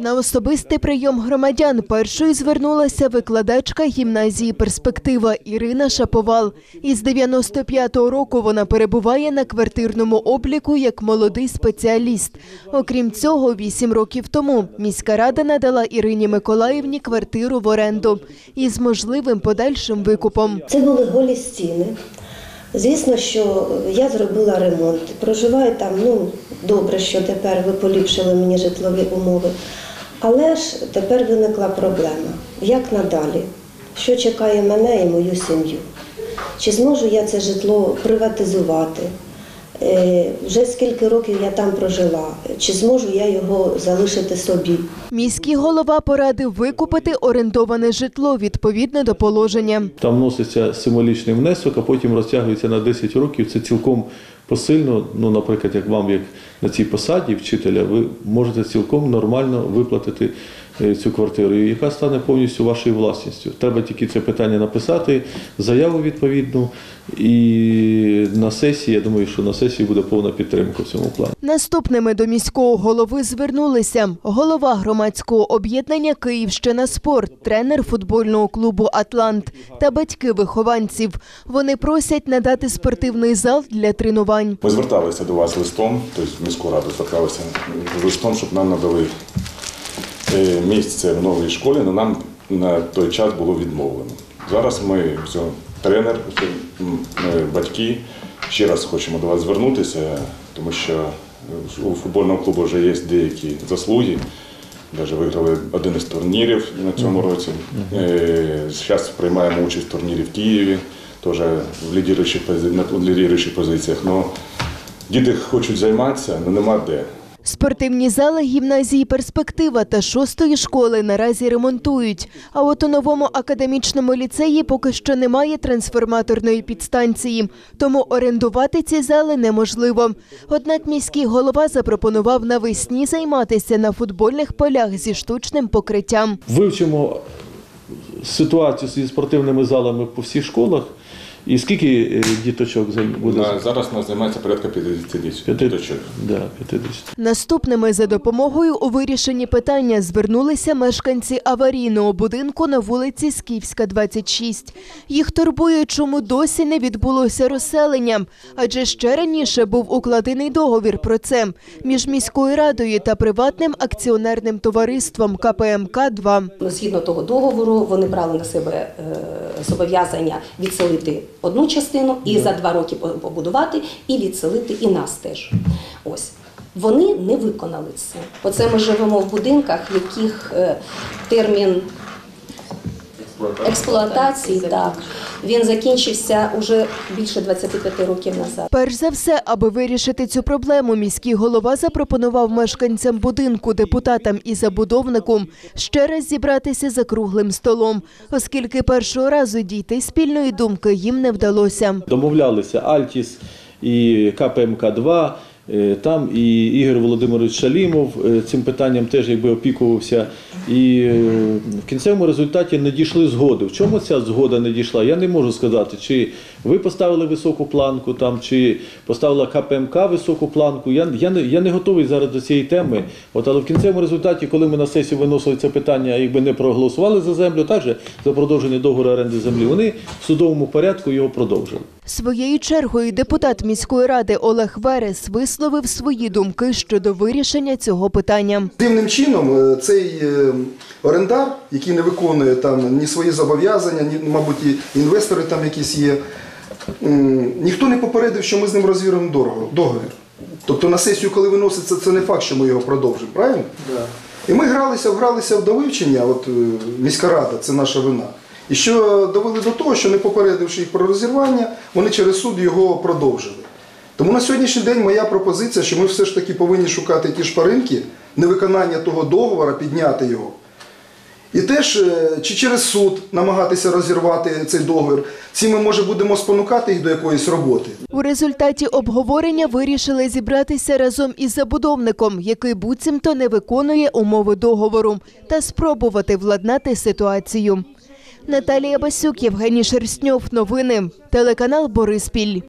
На особистий прийом громадян першою звернулася викладачка гімназії Перспектива Ірина Шаповал. Із 95-го року вона перебуває на квартирному обліку як молодий спеціаліст. Окрім цього, вісім років тому міська рада надала Ірині Миколаївні квартиру в оренду із можливим подальшим викупом. Це були голі стіни. Звісно, що я зробила ремонт. Проживаю там, ну добре, що тепер ви поліпшили мені житлові умови. Але ж тепер виникла проблема. Як надалі? Що чекає мене і мою сім'ю? Чи зможу я це житло приватизувати? Е, Вже скільки років я там прожила, чи зможу я його залишити собі? Міський голова порадив викупити орендоване житло відповідно до положення. Там вноситься символічний внесок, а потім розтягується на 10 років. Це цілком посильно. Ну, наприклад, як вам, як на цій посаді вчителя, ви можете цілком нормально виплатити е, цю квартиру, яка стане повністю вашою власністю. Треба тільки це питання написати, заяву відповідну. І на сесії, я думаю, що на сесії буде повна підтримка в цьому плані. Наступними до міського голови звернулися голова громадського об'єднання Київщина спорт, тренер футбольного клубу Атлант та батьки вихованців. Вони просять надати спортивний зал для тренувань. Ми зверталися до вас листом, тобто міську раду зверталися з листом, щоб нам надали е, місце в новій школі, але нам на той час було відмовлено. Зараз ми, все, тренер, все, ми батьки, ще раз хочемо до вас звернутися, тому що у футбольного клубу вже є деякі заслуги. Навіть виграли один із турнірів на цьому році. Зараз приймаємо участь в турнірі в Києві, теж в лідіруючих пози- на лідіруючих позиціях. Но діти хочуть займатися, але нема де. Спортивні зали гімназії Перспектива та шостої школи наразі ремонтують. А от у новому академічному ліцеї поки що немає трансформаторної підстанції, тому орендувати ці зали неможливо. Однак міський голова запропонував навесні займатися на футбольних полях зі штучним покриттям. Вивчимо ситуацію зі спортивними залами по всіх школах. І скільки е, діточок буде? На, зараз у нас займається порядка 50 діточок. Да, 50. Наступними за допомогою у вирішенні питання звернулися мешканці аварійного будинку на вулиці Скіфська, 26. Їх турбує, чому досі не відбулося розселення, адже ще раніше був укладений договір про це між міською радою та приватним акціонерним товариством КПМК 2 Ну, Згідно того договору, вони брали на себе е, зобов'язання відселити одну частину і за два роки побудувати, і відселити і нас теж. Ось. Вони не виконали це. Оце ми живемо в будинках, в яких е, термін експлуатації так, він закінчився уже більше 25 років назад. Перш за все, аби вирішити цю проблему, міський голова запропонував мешканцям будинку, депутатам і забудовнику ще раз зібратися за круглим столом, оскільки першого разу дійти спільної думки їм не вдалося. Домовлялися Альтіс і КПМК-2, е, там і Ігор Володимирович Шалімов е, цим питанням теж якби опікувався. І е, в кінцевому результаті не дійшли згоди. В чому ця згода не дійшла? Я не можу сказати, чи ви поставили високу планку, там, чи поставила КПМК високу планку. Я, я, не, я не готовий зараз до цієї теми. От, але в кінцевому результаті, коли ми на сесію виносили це питання, якби не проголосували за землю, також за продовження договору оренди землі, вони в судовому порядку його продовжили. Своєю чергою депутат міської ради Олег Верес висловив свої думки щодо вирішення цього питання. Дивним чином е, цей е, орендар, який не виконує там ні свої зобов'язання, ні, мабуть, і інвестори там якісь є, ніхто не попередив, що ми з ним розвіримо дорого- договір. Тобто на сесію, коли виноситься, це не факт, що ми його продовжимо, правильно? І ми гралися, гралися в до вивчення, от е, міська рада, це наша вина. І що довели до того, що не попередивши їх про розірвання, вони через суд його продовжили. Тому на сьогоднішній день моя пропозиція, що ми все ж таки повинні шукати ті шпаринки, невиконання того договору, підняти його. І теж е, чи через суд намагатися розірвати цей договір, ці ми може будемо спонукати їх до якоїсь роботи. У результаті обговорення вирішили зібратися разом із забудовником, який буцімто не виконує умови договору, та спробувати владнати ситуацію. Наталія Басюк, Євгеній Шерстньов. Новини. Телеканал Бориспіль.